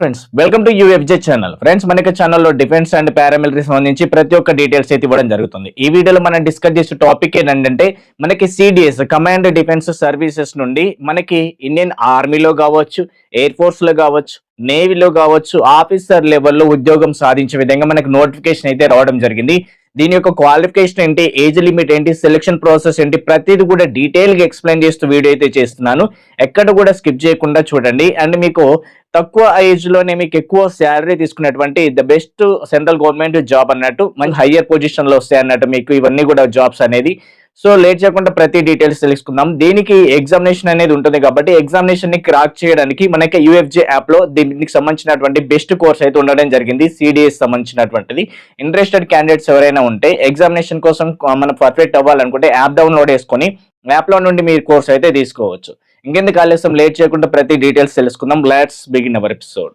Friends welcome to UFJ channel friends మనకి ఛానల్లో defence and paramilitary సంబంధించి ప్రతి ఒక్క డీటెయిల్స్ అయితే ఇవ్వడం జరుగుతుంది. ఈ వీడియోలో మనం డిస్కస్ చేసే టాపిక్ ఏంటంటే మనకి సిడిఎస్ కమాండ్ డిఫెన్స్ సర్వీసెస్ నుండి మనకి ఇండియన్ ఆర్మీలో కావచ్చు ఎయిర్ ఫోర్స్లో కావచ్చు నేవీలో కావచ్చు ఆఫీసర్ లెవెల్లో ఉద్యోగం సాధించే విధంగా మనకి నోటిఫికేషన్ అయితే రావడం జరిగింది. దీని యొక్క క్వాలిఫికేషన్ ఏంటి ఏజ్ లిమిట్ ఏంటి సెలెక్షన్ ప్రాసెస్ ఏంటి ప్రతిది కూడా డీటెయిల్గా ఎక్స్ప్లెయిన్ చేస్తూ వీడియో అయితే చేస్తున్నాను. ఎక్కడ కూడా స్కిప్ చేయకుండా చూడండి. అండ్ మీకు తక్కువ ఏజ్లోనే మీకు ఎక్కువ శాలరీ తీసుకున్నటువంటి the best central government job అన్నట్టు మంచి హయ్యర్ పొజిషన్లో వస్తాయి అన్నట్టు మీకు ఇవన్నీ కూడా జాబ్స్ అనేది సో లేట్ చేయకుండా ప్రతి డీటెయిల్స్ తెలుసుకుందాం. దీనికి ఎగ్జామినేషన్ అనేది ఉంటుంది కాబట్టి ఎగ్జామినేషన్ని క్రాక్ చేయడానికి మనకి యూఎఫ్జే యాప్లో దీనికి సంబంధించినటువంటి బెస్ట్ కోర్స్ అయితే ఉండడం జరిగింది సిడిఎస్ సంబంధించినటువంటిది. ఇంట్రెస్టెడ్ క్యాండిడేట్స్ ఎవరైనా ఉంటే ఎగ్జామినేషన్ కోసం మనం పర్ఫెక్ట్ అవ్వాలనుకుంటే యాప్ డౌన్లోడ్ చేసుకొని యాప్లో నుండి మీరు కోర్స్ అయితే తీసుకోవచ్చు. ఇంకెందుకు ఆలస్యం? లేట్ చేయకుండా ప్రతి డీటెయిల్స్ తెలుసుకుందాం. Let's begin our episode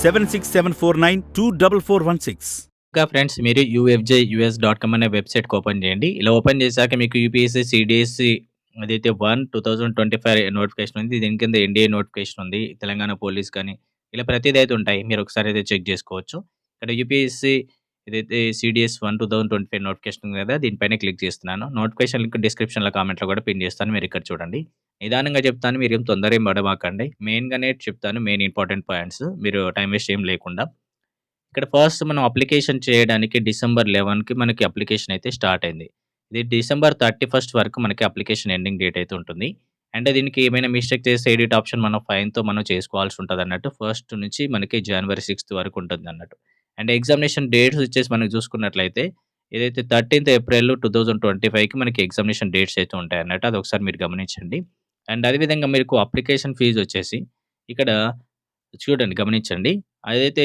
Seven six seven four nine two double four one six ఇంకా ఫ్రెండ్స్ మీరు యూఎఫ్జే యూఎస్ డాట్ కామ్ అనే వెబ్సైట్కి ఓపెన్ చేయండి. ఇలా ఓపెన్ చేశాక మీకు యూపీఎస్సీ సిడిఎస్సి అదైతే one two thousand twenty five notification ఉంది దీని కింద ఎన్డీఏ నోటిఫికేషన్ ఉంది తెలంగాణ పోలీస్ కానీ ఇలా ప్రతిదీ అయితే ఉంటాయి. మీరు ఒకసారి అయితే చెక్ చేసుకోవచ్చు. ఇక్కడ యూపీఎస్సీ ఏదైతే CDS one two thousand twenty five notification ఉంది కదా దీనిపైన క్లిక్ చేస్తున్నాను. నోటిఫికేషన్ లింక్ డిస్క్రిప్షన్లో కామెంట్లో కూడా పిన్ చేస్తాను. మీరు ఇక్కడ చూడండి. నిదానంగా చెప్తాను మీరు ఏం తొందర ఏం పడమాకండి. మెయిన్గానే చెప్తాను మెయిన్ ఇంపార్టెంట్ పాయింట్స్. మీరు టైం వేస్ట్ ఏం లేకుండా. ఇక్కడ ఫస్ట్ మనం అప్లికేషన్ చేయడానికి డిసెంబర్ లెవెన్కి మనకి అప్లికేషన్ అయితే స్టార్ట్ అయింది. ఇది డిసెంబర్ థర్టీ ఫస్ట్ వరకు మనకి అప్లికేషన్ ఎండింగ్ డేట్ అయితే ఉంటుంది. అండ్ దీనికి ఏమైనా మిస్టేక్ చేస్తే ఎడిట్ ఆప్షన్ మనం ఫైన్తో మనం చేసుకోవాల్సి ఉంటుంది అన్నట్టు ఫస్ట్ నుంచి మనకి జనవరి సిక్స్త్ వరకు ఉంటుంది అన్నట్టు. అండ్ ఎగ్జామినేషన్ డేట్స్ వచ్చేసి మనకి చూసుకున్నట్లయితే ఏదైతే thirteenth April two thousand twenty ఫైవ్కి మనకి ఎగ్జామినేషన్ డేట్స్ అయితే ఉంటాయి అన్నట్టు అది ఒకసారి మీరు గమనించండి. అండ్ అదేవిధంగా మీకు అప్లికేషన్ ఫీజు వచ్చేసి ఇక్కడ చూడండి గమనించండి. అదైతే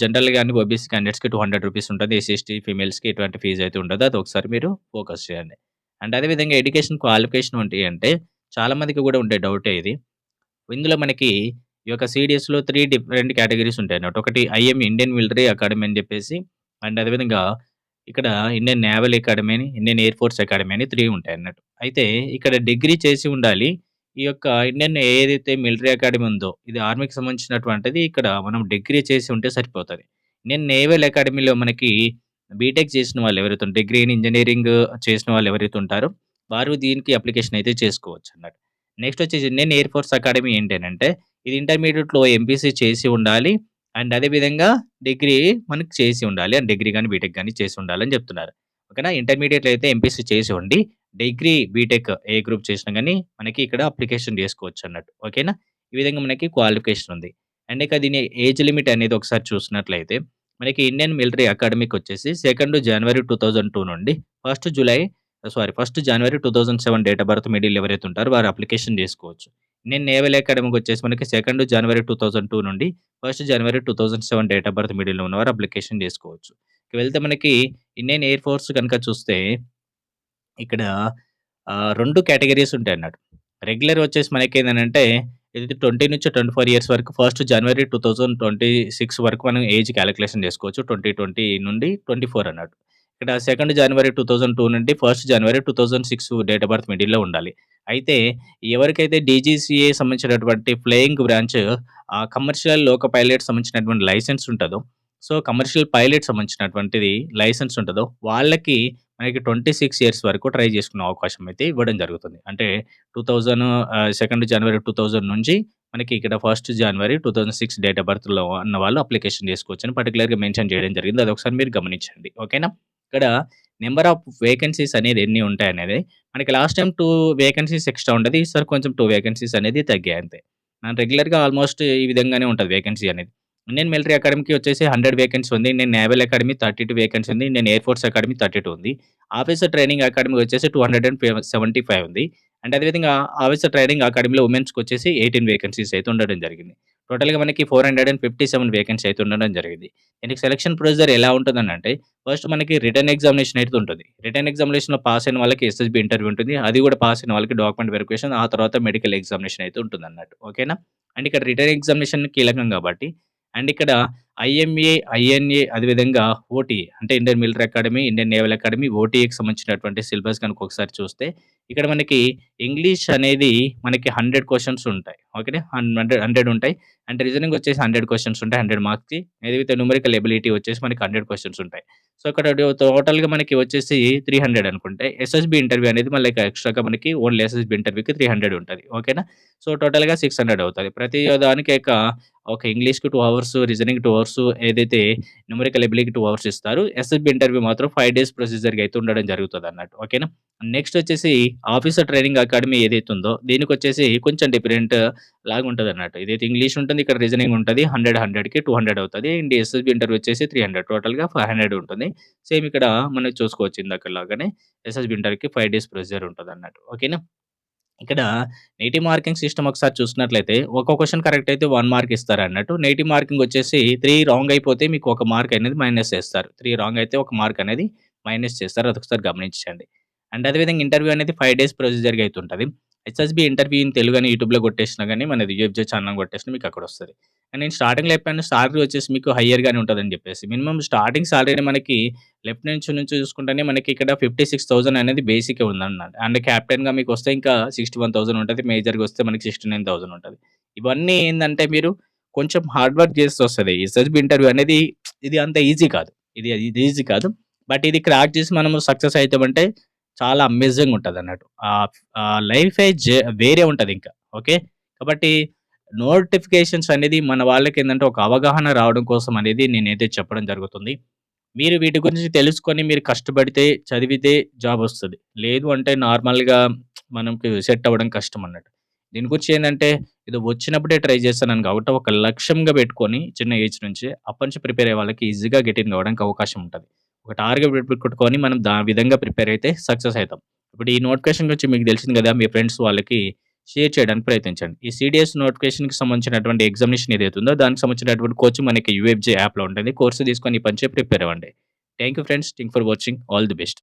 జనరల్గా కానీ ఓబీసీ క్యాండిడేట్స్కి టూ హండ్రెడ్ రూపీస్ ఉంటుంది. ఎస్సీ ఎస్టీ ఫీమేల్స్కి ఎటువంటి ఫీజు అయితే ఉండదు. అది ఒకసారి మీరు ఫోకస్ చేయండి. అండ్ అదేవిధంగా ఎడ్యుకేషన్ క్వాలిఫికేషన్ ఏంటి అంటే చాలామందికి కూడా ఉండే డౌటే ఇది. ఇందులో మనకి ఈ యొక్క సిడిఎస్లో త్రీ డిఫరెంట్ కేటగిరీస్ ఉంటాయి అన్నట్టు ఒకటి ఐఎం ఇండియన్ మిలిటరీ అకాడమీ అని చెప్పేసి అండ్ అదేవిధంగా ఇక్కడ ఇండియన్ నేవల్ అకాడమీ అని ఇండియన్ ఎయిర్ ఫోర్స్ అకాడమీ అని త్రీ ఉంటాయి అన్నట్టు. అయితే ఇక్కడ డిగ్రీ చేసి ఉండాలి. ఈ యొక్క ఇండియన్ ఏదైతే మిలిటరీ అకాడమీ ఉందో ఇది ఆర్మీకి సంబంధించినటువంటిది ఇక్కడ మనం డిగ్రీ చేసి ఉంటే సరిపోతుంది. ఇండియన్ నేవల్ అకాడమీలో మనకి బీటెక్ చేసిన వాళ్ళు ఎవరైతే డిగ్రీ ఇన్ ఇంజనీరింగ్ చేసిన వాళ్ళు ఎవరైతే ఉంటారో వారు దీనికి అప్లికేషన్ అయితే చేసుకోవచ్చు అన్నట్టు నెక్స్ట్ వచ్చేసి ఇండియన్ ఎయిర్ ఫోర్స్ అకాడమీ ఏంటంటే ఇది ఇంటర్మీడియట్లో ఎంపీసీ చేసి ఉండాలి అండ్ అదేవిధంగా డిగ్రీ మనకి చేసి ఉండాలి అండ్ డిగ్రీ కానీ బీటెక్ కానీ చేసి ఉండాలని చెప్తున్నారు. ఓకేనా? ఇంటర్మీడియట్లో అయితే ఎంపీసీ చేసి ఉండి డిగ్రీ బీటెక్ ఏ గ్రూప్ చేసినా కానీ మనకి ఇక్కడ అప్లికేషన్ చేసుకోవచ్చు అన్నట్టు. ఓకేనా? ఈ విధంగా మనకి క్వాలిఫికేషన్ ఉంది. అండ్ ఇక దీని ఏజ్ లిమిట్ అనేది ఒకసారి చూసినట్లయితే మనకి ఇండియన్ మిలిటరీ అకాడమీకి వచ్చేసి second January two thousand two నుండి first July sorry first January two thousand seven date of birth middle ఎవరైతే ఉంటారో వారు అప్లికేషన్ చేసుకోవచ్చు. నేను నేవల్ అకాడమీకి వచ్చేసి మనకి second January two thousand two నుండి first January two thousand seven date of birth మిడిల్లో ఉన్నవారు అప్లికేషన్ చేసుకోవచ్చు. వెళ్తే మనకి ఇండియన్ ఎయిర్ ఫోర్స్ కనుక చూస్తే ఇక్కడ రెండు కేటగిరీస్ ఉంటాయి అన్నట్టు రెగ్యులర్ వచ్చేసి మనకి ఏంటంటే ఇది 20 నుంచి 24 ఇయర్స్ వరకు ఫస్ట్ జనవరి 2026 వరకు మనం ఏజ్ క్యాలిక్యులేషన్ చేసుకోవచ్చు. 2020 నుండి 24 అన్నట్టు. ఇక్కడ సెకండ్ జనవరి 2002 నుండి first January 2006 date of birth మిడిల్‌లో ఉండాలి. అయితే ఎవరికైతే డీజీసీఏ సంబంధించినటువంటి ఫ్లయింగ్ బ్రాంచ్ కమర్షియల్ లోక పైలట్ సంబంధించినటువంటి లైసెన్స్ ఉంటదో, సో, కమర్షియల్ పైలట్ సంబంధించినటువంటిది లైసెన్స్ ఉంటదో వాళ్ళకి మనకి 26 ఇయర్స్ వరకు ట్రై చేసుకునే అవకాశం అయితే ఇవ్వడం జరుగుతుంది. అంటే టూ థౌజండ్ సెకండ్ జనవరి 2000 నుంచి మనకి ఇక్కడ ఫస్ట్ జనవరి 2006 డేట్ ఆఫ్ బర్త్‌లో ఉన్న వాళ్ళు అప్లికేషన్ చేసుకోవచ్చు అని పర్టిక్యులర్‌గా మెన్షన్ చేయడం జరిగింది. అది ఒకసారి మీరు గమనించండి. ఓకేనా? ఇక్కడ నెంబర్ ఆఫ్ వేకెన్సీస్ అనేది ఎన్ని ఉంటాయనేది మనకి last time two vacancies extra ఉండేది. ఈసారి కొంచెం టూ వేకెన్సీస్ అనేది తగ్గాయి అంతే. రెగ్యులర్‌గా ఆల్‌మోస్ట్ ఈ విధంగానే ఉంటుంది వేకెన్సీ అనేది. ఇండియన్ మిలిటరీ అకాడమీకి వచ్చేసి 100 వేకెన్సీ ఉంది. ఇండియన్ నేవల్ అకాడమీ 32 వేకెన్సీ ఉంది. ఇండియన్ ఎయిర్ ఫోర్స్ అకాడమీ 32 ఉంది. ఆఫీసర్ ట్రైనింగ్ అకాడమీ వచ్చేసి 275 ఉంది. అండ్ అదేవిధంగా ఆఫీసర్ ట్రైనింగ్ అకాడమీలో ఉమెన్స్కి వచ్చేసి ఎయిటీన్ వేకెన్సీస్ అయితే ఉండడం జరిగింది. టోటల్‌గా మనకి 457 వేకెన్సీ అయితే ఉండడం జరిగింది. దీనికి సెలక్షన్ ప్రొసీజర్ ఎలా ఉంటుందనంటే ఫస్ట్ మనకి రిటర్న్ ఎగ్జామినేషన్ అయితే ఉంటుంది. రిటర్న్ ఎగ్జామినేషన్‌లో పాస్ అయిన వాళ్ళకి ఎస్ఎస్బి ఇంటర్వ్యూ ఉంటుంది. అది కూడా పాస్ అయిన వాళ్ళకి డాక్యుమెంట్ వెరిఫికేషన్ ఆ తర్వాత మెడికల్ ఎగ్జామినేషన్ అయితే ఉంటుంది అన్నట్టు ఓకేనా? అండ్ ఇక్కడ రిటర్న్ ఎగ్జామినేషన్ కీలకం కాబట్టి అండ్ ఇక్కడ ఐఎంఏ, ఐఎన్ఏ అదేవిధంగా ఓటీ అంటే Indian military academy, Indian naval academy, ఓటీఏకి సంబంధించినటువంటి సిలబస్ కనుక ఒకసారి చూస్తే ఇక్కడ మనకి ఇంగ్లీష్ అనేది మనకి హండ్రెడ్ క్వశ్చన్స్ ఉంటాయి. ఓకేనా? హన్ హండ్రెడ్ 100 ఉంటాయి. అంటే రీజనింగ్ వచ్చేసి హండ్రెడ్ క్వశ్చన్స్ ఉంటాయి 100 మార్క్స్‌కి. ఏదైతే న్యూమరికల్ ఎబిలిటీ వచ్చేసి మనకి హండ్రెడ్ క్వశ్చన్స్ ఉంటాయి. సో, ఇక్కడ టోటల్‌గా మనకి వచ్చేసి 300 అనుకుంటే ఎస్ఎస్బి ఇంటర్వ్యూ అనేది మళ్ళీ ఎక్స్‌ట్రాగా మనకి ఓన్లీ ఎస్ఎస్బి ఇంటర్వ్యూకి త్రీ హండ్రెడ్ ఉంటుంది ఓకేనా? సో, టోటల్‌గా సిక్స్ హండ్రెడ్ అవుతుంది ప్రతి దానికి ఒక ఒక ఇంగ్లీష్‌కి two hours, reasoning two hours ఏదైతే న్యూమరికల్ ఎబిలిటీ టూ అవర్స్ ఇస్తారు. ఎస్ఎస్బి ఇంటర్వ్యూ మాత్రం ఫైవ్ డేస్ ప్రొసీజర్‌గా అయితే ఉండడం జరుగుతుంది అన్నట్టు ఓకేనా? నెక్స్ట్ వచ్చేసి ఆఫీసర్ ట్రైనింగ్ అకాడమీ ఏదైతే ఉందో దీనికొచ్చేసి కొంచెం డిఫరెంట్ లాగా ఉంటుంది అన్నట్టు ఇదైతే ఇంగ్లీష్ ఉంటుంది. ఇక్కడ రీజనింగ్ ఉంటుంది హండ్రెడ్ హండ్రెడ్కి టూ హండ్రెడ్ అవుతుంది అండ్ ఎస్ఎస్బి ఇంటర్వ్యూ వచ్చేసి 300 టోటల్‌గా 500 ఉంటుంది. సేమ్ ఇక్కడ మనం చూసుకోవచ్చు ఇందాకలాగానే ఎస్ఎస్బి ఇంటర్వ్యూకి ఫైవ్ డేస్ ప్రొసీజర్ అన్నట్టు ఓకేనా? ఇక్కడ నెగెటివ్ మార్కింగ్ సిస్టమ్ ఒకసారి చూసినట్లయితే ఒక క్వశ్చన్ కరెక్ట్ అయితే వన్ మార్క్ ఇస్తారన్నట్టు. నెగెటివ్ మార్కింగ్ వచ్చేసి త్రీ రాంగ్ అయిపోతే మీకు ఒక మార్క్ అనేది మైనస్ చేస్తారు. త్రీ రాంగ్ అయితే ఒక మార్క్ అనేది మైనస్ చేస్తారు. అదొకసారి గమనించండి. అండ్ అదేవిధంగా ఇంటర్వ్యూ అనేది ఫైవ్ డేస్ ప్రొసీజర్‌గా అయితే ఉంటది. ఇంటర్వ్యూ ఇన్ తెలుగు అని యూట్యూబ్‌లో కొట్టేసినా కానీ మనది యూఎఫ్‌జే ఛానల్ కొట్టేసినా మీకు అక్కడ వస్తుంది అండ్ నేను స్టార్టింగ్‌లో చెప్పాను సాలరీ వచ్చేసి మీకు హయ్యర్గానే ఉంటుందని చెప్పేసి. మినిమం స్టార్టింగ్ సాలరీ మనకి లెఫ్ట్ నుంచి చూసుకుంటేనే మనకి ఇక్కడ 56,000 అనేది బేసిక్గా ఉందన్నమాట. అండ్ క్యాప్టెన్గా మీకు వస్తే ఇంకా సిక్స్టీ వన్ థౌసండ్ ఉంటుంది మేజర్‌గా వస్తే మనకి సిక్స్టీ నైన్ థౌసండ్ ఉంటుంది ఇవన్నీ ఏంటంటే మీరు కొంచెం హార్డ్ వర్క్ చేస్తే వస్తుంది ఎస్ఎస్బి ఇంటర్వ్యూ అనేది ఇది అంత ఈజీ కాదు. ఇది ఇది ఈజీ కాదు. బట్ ఇది క్రాక్ చేసి మనము సక్సెస్ అవుతామంటే చాలా అమేజింగ్ ఉంటుంది అన్నట్టు లైఫ్ లైఫే వేరే వేరే ఇంకా ఓకే. కాబట్టి నోటిఫికేషన్స్ అనేది మన వాళ్ళకి ఏంటంటే ఒక అవగాహన రావడం కోసం అనేది నేనైతే చెప్పడం జరుగుతుంది. మీరు వీటి గురించి తెలుసుకొని మీరు కష్టపడితే, చదివితే జాబ్ వస్తుంది లేదు అంటే నార్మల్‌గా మనకి సెట్ అవ్వడం కష్టం అన్నట్టు. దీని గురించి ఏంటంటే ఏదో వచ్చినప్పుడే ట్రై చేస్తానని కాబట్టి ఒక లక్ష్యంగా పెట్టుకొని చిన్న ఏజ్ నుంచే అప్పటినుంచి ప్రిపేర్ అయ్యే వాళ్ళకి ఈజీగా గెట్ ఇన్ అవ్వడానికి అవకాశం ఉంటుంది ఒక టార్గెట్ పెట్టుకొని మనం దా విధంగా ప్రిపేర్ అయితే సక్సెస్ అవుతాం ఇప్పుడు ఈ నోటిఫికేషన్ గురించి మీకు తెలిసింది కదా! మీ ఫ్రెండ్స్ వాళ్ళకి షేర్ చేయడానికి ప్రయత్నించండి. ఈ సిడిఎస్ నోటిఫికేషన్‌కి సంబంధించినటువంటి ఎగ్జామినేషన్ ఏదైతుందో దానికి సంబంధించినటువంటి కోచింగ్ మనకి యూఎఫ్‌జే యాప్‌లో ఉంటుంది. కోర్సు తీసుకొని ఈ పని చేసి ప్రిపేర్ అవ్వండి. Thank you friends. Thanks for watching. All the best.